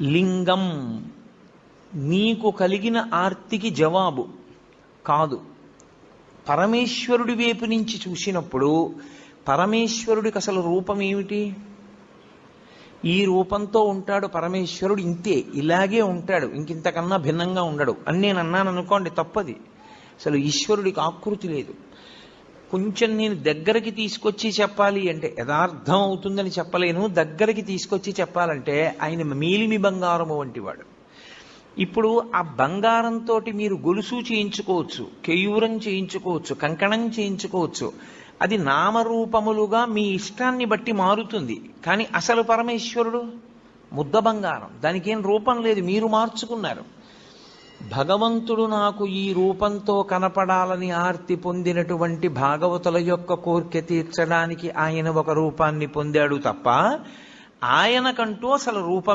లింగం నీకు కలిగిన ఆర్తికి జవాబు కాదు. పరమేశ్వరుడి వైపు నుంచి చూసినప్పుడు పరమేశ్వరుడికి అసలు రూపం ఏమిటి? ఈ రూపంతో ఉంటాడు పరమేశ్వరుడు ఇంతే ఇలాగే ఉంటాడు ఇంకింతకన్నా భిన్నంగా ఉండడు అని నేను అన్నాను అనుకోండి తప్పది. అసలు ఈశ్వరుడికి ఆకృతి లేదు. కొంచెం నేను దగ్గరికి తీసుకొచ్చి చెప్పాలి అంటే యథార్థం అవుతుందని చెప్పలేను. దగ్గరికి తీసుకొచ్చి చెప్పాలంటే ఆయన మేలిమి బంగారము వంటివాడు ఇప్పుడు ఆ బంగారంతో మీరు గొలుసు చేయించుకోవచ్చు కేయూరం చేయించుకోవచ్చు కంకణం చేయించుకోవచ్చు. అది నామరూపములుగా మీ ఇష్టాన్ని బట్టి మారుతుంది. కానీ అసలు పరమేశ్వరుడు ముద్ద బంగారం. దానికేం రూపం లేదు. మీరు మార్చుకున్నారు. భగవంతుడు నాకు ఈ రూపంతో కనపడాలని ఆర్తి పొందినటువంటి భాగవతుల యొక్క కోరిక తీర్చడానికి ఆయన ఒక రూపాన్ని పొందాడు తప్ప ఆయనకంటూ అసలు రూపమే